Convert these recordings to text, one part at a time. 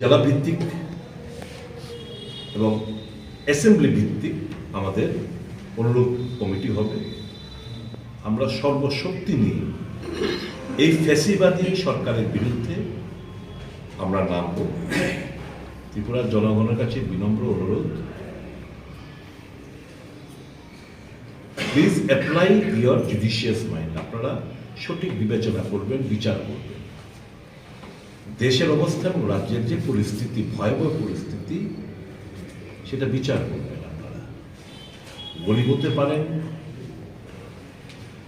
জেলা ভিত্তিক এবং অ্যাসেম্বলি ভিত্তিক আমাদের অনুরূপ কমিটি হবে। আমরা সর্বশক্তি নিয়ে এই ফ্যাসিবাদী সরকারের বিরুদ্ধে আমরা নামব। ত্রিপুরার জনগণের কাছে বিনম্র অনুরোধ। Please apply your judicious mind আপনারা সঠিক বিবেচনা করবেন, বিচার করবেন। দেশের অবস্থা এবং রাজ্যের যে পরিস্থিতি, ভয়াবহ পরিস্থিতি, সেটা বিচার করবেন আপনারা। গরিব হতে পারেন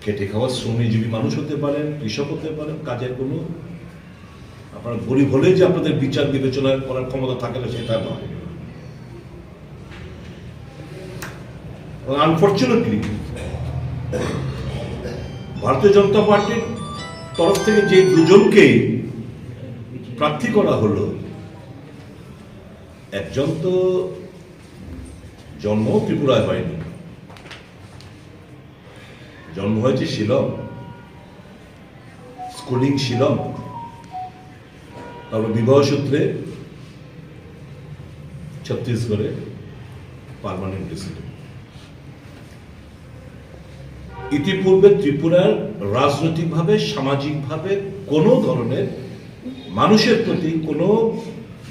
খেটে খাওয়া শ্রমজীবী মানুষ হতে পারেন কৃষক হতে পারেন কাজের কোনো আপনারা গরিব হলে যে আপনাদের বিচার বিবেচনা করার ক্ষমতা থাকে না সেটা নয়। আনফর্চুনেটলি ভারতীয় জনতা পার্টির তরফ থেকে যে দুজনকে প্রার্থী করা হলো একজন তো জন্ম ত্রিপুরায় হয়নি। জন্ম হয়েছে শিলং। স্কুলিং শিলং। তারপর বিবাহ সূত্রে ছত্তিশগড়ে পারমানেন্ট ইতিপূর্বে ত্রিপুরার রাজনৈতিকভাবে, সামাজিকভাবে কোনো ধরনের মানুষের প্রতি কোনো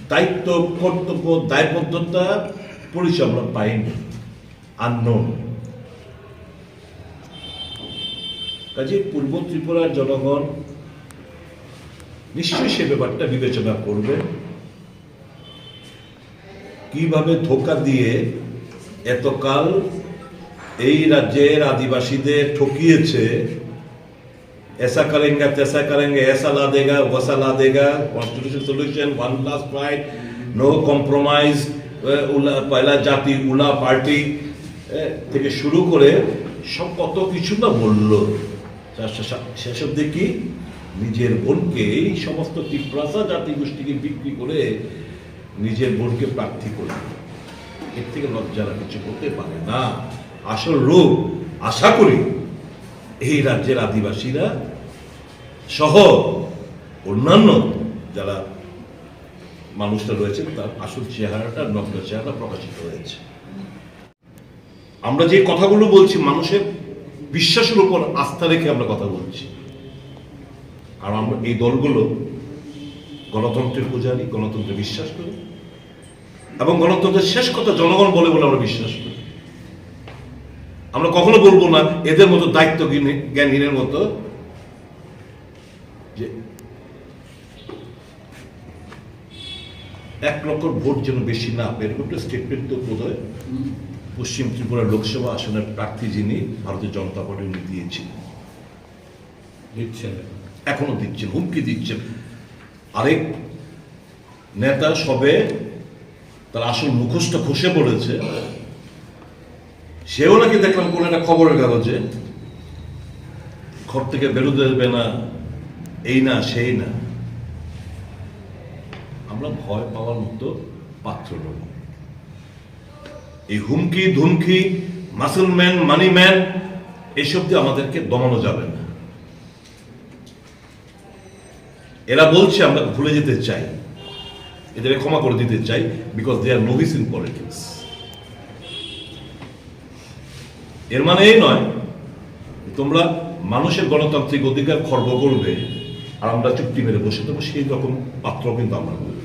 দায়িত্ব, কর্তব্য, দায়বদ্ধতা পরিচয় আমরা পাইনি আননোন কাজে পূর্ব ত্রিপুরার জনগণ নিশ্চয়ই সে ব্যাপারটা বিবেচনা করবে। কীভাবে ধোকা দিয়ে এতকাল এই রাজ্যের আদিবাসীদের ঠকিয়েছে ऐसा करेंगे तैसा करेंगे ऐसा ला देगा वैसा ला देगा constitution solution one last right no compromise পয়লা জাতি উলা পার্টি থেকে শুরু করে সব কত কিছু না বললো শেষব দেখি নিজের বোনকে এই সমস্ত তিপ্রাসা জাতি গোষ্ঠীকে বিক্রি করে নিজের বোনকে প্রার্থী করে এর থেকে লজ্জারা কিছু হতে পারে না আসল রোগ আশা করি এই রাজ্যের আদিবাসীরা সহ অন্যান্য যারা মানুষরা রয়েছেন তার আসল চেহারাটা, নগ্ন চেহারা প্রকাশিত হয়েছে। আমরা যে কথাগুলো বলছি, মানুষের বিশ্বাসের উপর আস্থা রেখে আমরা কথা বলছি। আর আমরা এই দলগুলো গণতন্ত্রের পূজারী, গণতন্ত্রে বিশ্বাস করি এবং গণতন্ত্রের শেষ কথা জনগণ বলে বলে আমরা বিশ্বাস করি। আমরা কখনো বলব না এদের মতো দায়িত্ব জ্ঞানহীনের মতো যে এক লক্ষ ভোট যেন বেশি না এরকম একটা স্টেটমেন্ট তো বোধ পশ্চিম ত্রিপুরা লোকসভা আসনের প্রার্থী যিনি ভারতীয় জনতা পার্টি উনি দিয়েছিলেন দিচ্ছেন। এখনও দিচ্ছেন হুমকি দিচ্ছেন। আরেক নেতা সবে তার আসল মুখোশটা খসে পড়েছে। সেও নাকি দেখলাম কোন একটা খবরের কাগজে, ঘর থেকে বেরোতে দেবে না, এই না, সেই না। আমরা ভয় পাওয়ার মতো পাত্র নই এই হুমকি, ধুমকি মাসলম্যান মানিম্যান এসব দিয়ে আমাদেরকে দমানো যাবে না। এরা বলছে আমরা ভুলে যেতে চাই। এদের ক্ষমা করে দিতে চাই because they are novice in politics এর মানে এই নয় তোমরা মানুষের গণতান্ত্রিক অধিকার খর্ব করবে আর আমরা চুক্তি মেরে বসে দেবো সেই রকম পাত্র কিন্তু আমরা নই।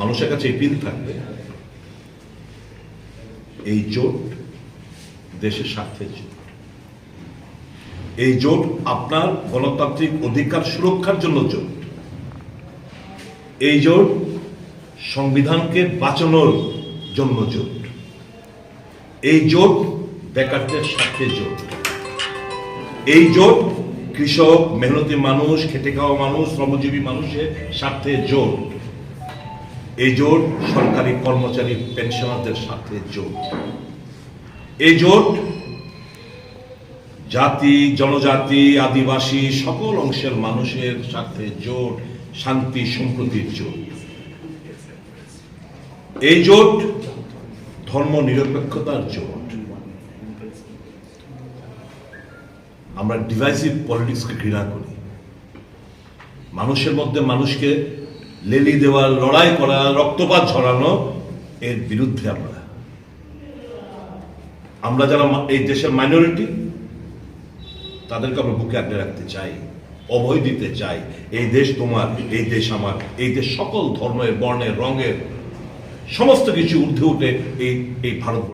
মানুষের কাছে এই পিল থাকবে, এই জোট দেশের স্বার্থের জোট এই জোট আপনার গণতান্ত্রিক অধিকার সুরক্ষার জন্য জোট। এই জোট সংবিধানকে বাঁচানোর জন্য জোট। এই জোট বেকারদের স্বার্থে জোট। এই জোট কৃষক, মেহনতি মানুষ, খেটে খাওয়া মানুষ, শ্রমজীবী মানুষের স্বার্থে জোট। এই জোট সরকারি কর্মচারী, পেনশনারদের স্বার্থে জোট। এই জোট জাতি, জনজাতি, আদিবাসী, সকল অংশের মানুষের স্বার্থে জোট, শান্তি, সম্প্রতির জোট। এই জোট ধর্ম নিরপেক্ষতার জোট। আমরা ডিভাইসিভ পলিটিক্সকে ঘৃণা করি। মানুষের মধ্যে মানুষকে লেলি দেওয়া, লড়াই করা, রক্তপাত ঝরানো, এর বিরুদ্ধে আমরা। আমরা যারা এই দেশের মাইনরিটি তাদেরকে আমরা বুকে আগলে রাখতে চাই, অভয় দিতে চাই। এই দেশ তোমার, এই দেশ আমার, এই দেশ সকল ধর্মের, বর্ণের, রঙের সমস্ত কিছু ঊর্ধ্বে উঠে এই এই ভারত